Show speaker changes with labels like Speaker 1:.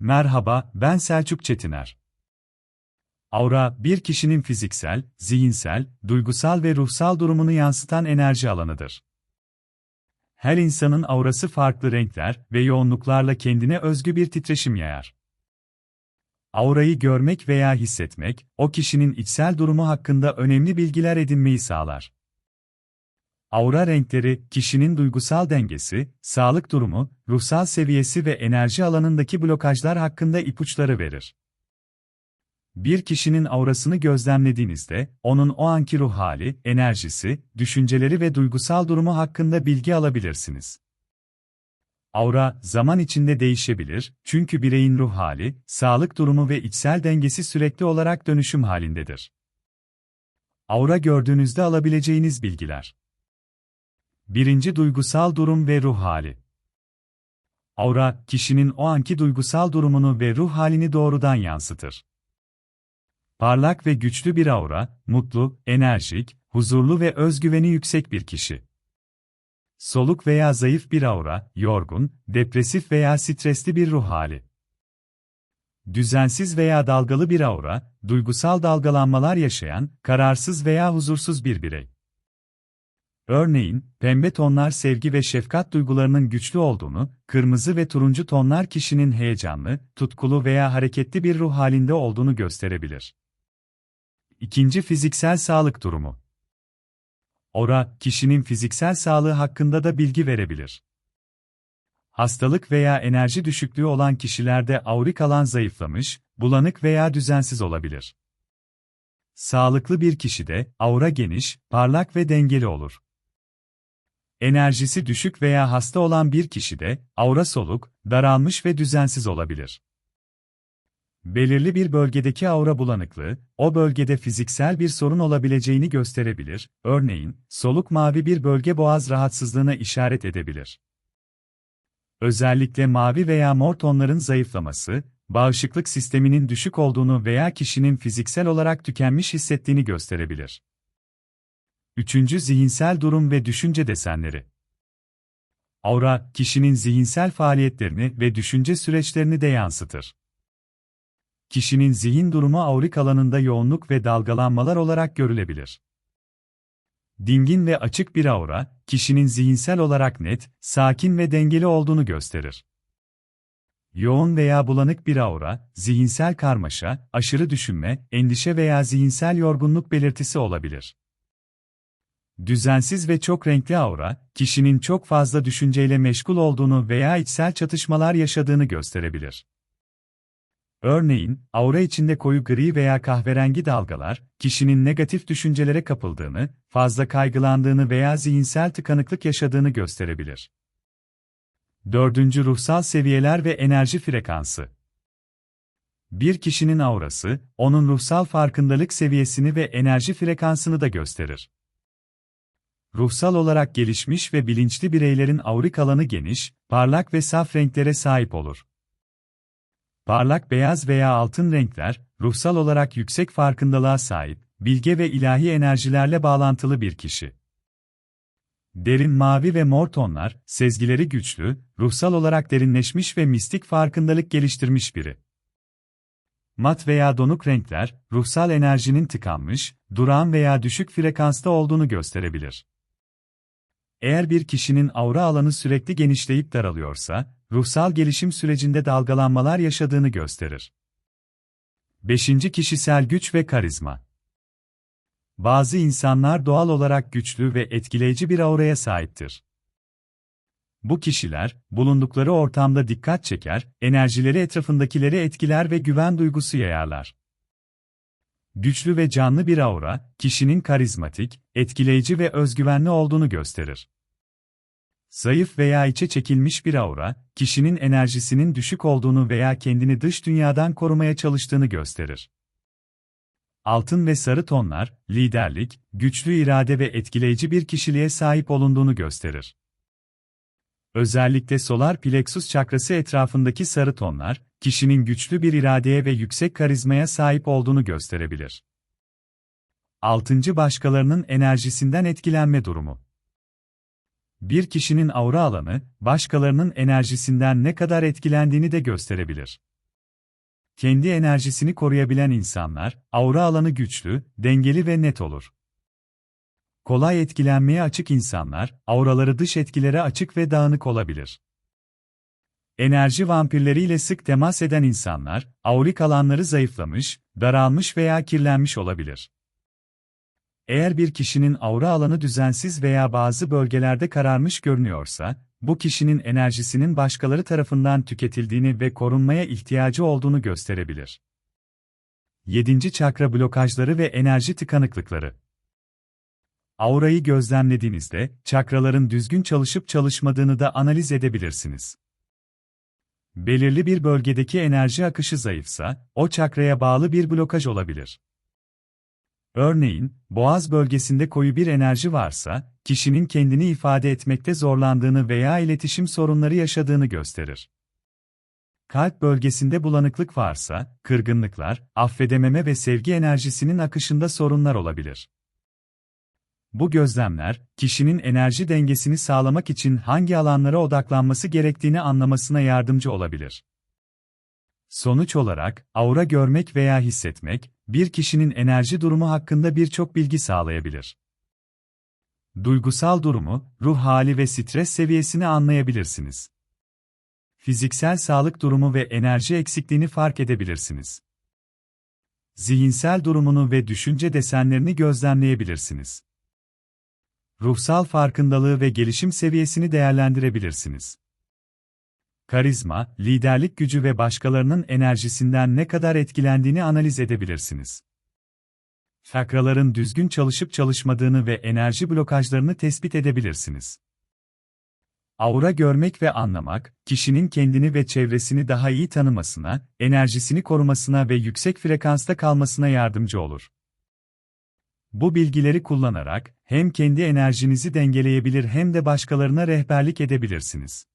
Speaker 1: Merhaba, ben Selçuk Çetiner. Aura, bir kişinin fiziksel, zihinsel, duygusal ve ruhsal durumunu yansıtan enerji alanıdır. Her insanın aurası farklı renkler ve yoğunluklarla kendine özgü bir titreşim yayar. Aurayı görmek veya hissetmek, o kişinin içsel durumu hakkında önemli bilgiler edinmeyi sağlar. Aura renkleri, kişinin duygusal dengesi, sağlık durumu, ruhsal seviyesi ve enerji alanındaki blokajlar hakkında ipuçları verir. Bir kişinin aurasını gözlemlediğinizde, onun o anki ruh hali, enerjisi, düşünceleri ve duygusal durumu hakkında bilgi alabilirsiniz. Aura, zaman içinde değişebilir, çünkü bireyin ruh hali, sağlık durumu ve içsel dengesi sürekli olarak dönüşüm halindedir. Aura gördüğünüzde alabileceğiniz bilgiler. Birinci duygusal durum ve ruh hali. Aura, kişinin o anki duygusal durumunu ve ruh halini doğrudan yansıtır. Parlak ve güçlü bir aura, mutlu, enerjik, huzurlu ve özgüveni yüksek bir kişi. Soluk veya zayıf bir aura, yorgun, depresif veya stresli bir ruh hali. Düzensiz veya dalgalı bir aura, duygusal dalgalanmalar yaşayan, kararsız veya huzursuz bir birey. Örneğin, pembe tonlar sevgi ve şefkat duygularının güçlü olduğunu, kırmızı ve turuncu tonlar kişinin heyecanlı, tutkulu veya hareketli bir ruh halinde olduğunu gösterebilir. İkinci fiziksel sağlık durumu. Ora, kişinin fiziksel sağlığı hakkında da bilgi verebilir. Hastalık veya enerji düşüklüğü olan kişilerde aurik alan zayıflamış, bulanık veya düzensiz olabilir. Sağlıklı bir kişide aura geniş, parlak ve dengeli olur. Enerjisi düşük veya hasta olan bir kişide aura soluk, daralmış ve düzensiz olabilir. Belirli bir bölgedeki aura bulanıklığı, o bölgede fiziksel bir sorun olabileceğini gösterebilir, örneğin, soluk mavi bir bölge boğaz rahatsızlığına işaret edebilir. Özellikle mavi veya mor tonların zayıflaması, bağışıklık sisteminin düşük olduğunu veya kişinin fiziksel olarak tükenmiş hissettiğini gösterebilir. Üçüncü zihinsel durum ve düşünce desenleri. Aura, kişinin zihinsel faaliyetlerini ve düşünce süreçlerini de yansıtır. Kişinin zihin durumu aurik alanında yoğunluk ve dalgalanmalar olarak görülebilir. Dingin ve açık bir aura, kişinin zihinsel olarak net, sakin ve dengeli olduğunu gösterir. Yoğun veya bulanık bir aura, zihinsel karmaşa, aşırı düşünme, endişe veya zihinsel yorgunluk belirtisi olabilir. Düzensiz ve çok renkli aura, kişinin çok fazla düşünceyle meşgul olduğunu veya içsel çatışmalar yaşadığını gösterebilir. Örneğin, aura içinde koyu gri veya kahverengi dalgalar, kişinin negatif düşüncelere kapıldığını, fazla kaygılandığını veya zihinsel tıkanıklık yaşadığını gösterebilir. Dördüncü ruhsal seviyeler ve enerji frekansı. Bir kişinin aurası, onun ruhsal farkındalık seviyesini ve enerji frekansını da gösterir. Ruhsal olarak gelişmiş ve bilinçli bireylerin aurik alanı geniş, parlak ve saf renklere sahip olur. Parlak beyaz veya altın renkler, ruhsal olarak yüksek farkındalığa sahip, bilge ve ilahi enerjilerle bağlantılı bir kişi. Derin mavi ve mor tonlar, sezgileri güçlü, ruhsal olarak derinleşmiş ve mistik farkındalık geliştirmiş biri. Mat veya donuk renkler, ruhsal enerjinin tıkanmış, durağan veya düşük frekansta olduğunu gösterebilir. Eğer bir kişinin aura alanı sürekli genişleyip daralıyorsa, ruhsal gelişim sürecinde dalgalanmalar yaşadığını gösterir. 5. Kişisel güç ve karizma. Bazı insanlar doğal olarak güçlü ve etkileyici bir auraya sahiptir. Bu kişiler, bulundukları ortamda dikkat çeker, enerjileri etrafındakileri etkiler ve güven duygusu yayarlar. Güçlü ve canlı bir aura, kişinin karizmatik, etkileyici ve özgüvenli olduğunu gösterir. Zayıf veya içe çekilmiş bir aura, kişinin enerjisinin düşük olduğunu veya kendini dış dünyadan korumaya çalıştığını gösterir. Altın ve sarı tonlar, liderlik, güçlü irade ve etkileyici bir kişiliğe sahip olunduğunu gösterir. Özellikle solar plexus çakrası etrafındaki sarı tonlar, kişinin güçlü bir iradeye ve yüksek karizmaya sahip olduğunu gösterebilir. Altıncı başkalarının enerjisinden etkilenme durumu. Bir kişinin aura alanı, başkalarının enerjisinden ne kadar etkilendiğini de gösterebilir. kendi enerjisini koruyabilen insanlar, aura alanı güçlü, dengeli ve net olur. Kolay etkilenmeye açık insanlar, auraları dış etkilere açık ve dağınık olabilir. Enerji vampirleriyle sık temas eden insanlar, aurik alanları zayıflamış, daralmış veya kirlenmiş olabilir. Eğer bir kişinin aura alanı düzensiz veya bazı bölgelerde kararmış görünüyorsa, bu kişinin enerjisinin başkaları tarafından tüketildiğini ve korunmaya ihtiyacı olduğunu gösterebilir. 7. çakra blokajları ve enerji tıkanıklıkları. Aurayı gözlemlediğinizde çakraların düzgün çalışıp çalışmadığını da analiz edebilirsiniz. Belirli bir bölgedeki enerji akışı zayıfsa, o çakraya bağlı bir blokaj olabilir. Örneğin, boğaz bölgesinde koyu bir enerji varsa, kişinin kendini ifade etmekte zorlandığını veya iletişim sorunları yaşadığını gösterir. Kalp bölgesinde bulanıklık varsa, kırgınlıklar, affedememe ve sevgi enerjisinin akışında sorunlar olabilir. Bu gözlemler, kişinin enerji dengesini sağlamak için hangi alanlara odaklanması gerektiğini anlamasına yardımcı olabilir. Sonuç olarak, aura görmek veya hissetmek, bir kişinin enerji durumu hakkında birçok bilgi sağlayabilir. Duygusal durumu, ruh hali ve stres seviyesini anlayabilirsiniz. Fiziksel sağlık durumu ve enerji eksikliğini fark edebilirsiniz. Zihinsel durumunu ve düşünce desenlerini gözlemleyebilirsiniz. Ruhsal farkındalığı ve gelişim seviyesini değerlendirebilirsiniz. Karizma, liderlik gücü ve başkalarının enerjisinden ne kadar etkilendiğini analiz edebilirsiniz. Fakraların düzgün çalışıp çalışmadığını ve enerji blokajlarını tespit edebilirsiniz. Aura görmek ve anlamak, kişinin kendini ve çevresini daha iyi tanımasına, enerjisini korumasına ve yüksek frekansta kalmasına yardımcı olur. Bu bilgileri kullanarak hem kendi enerjinizi dengeleyebilir hem de başkalarına rehberlik edebilirsiniz.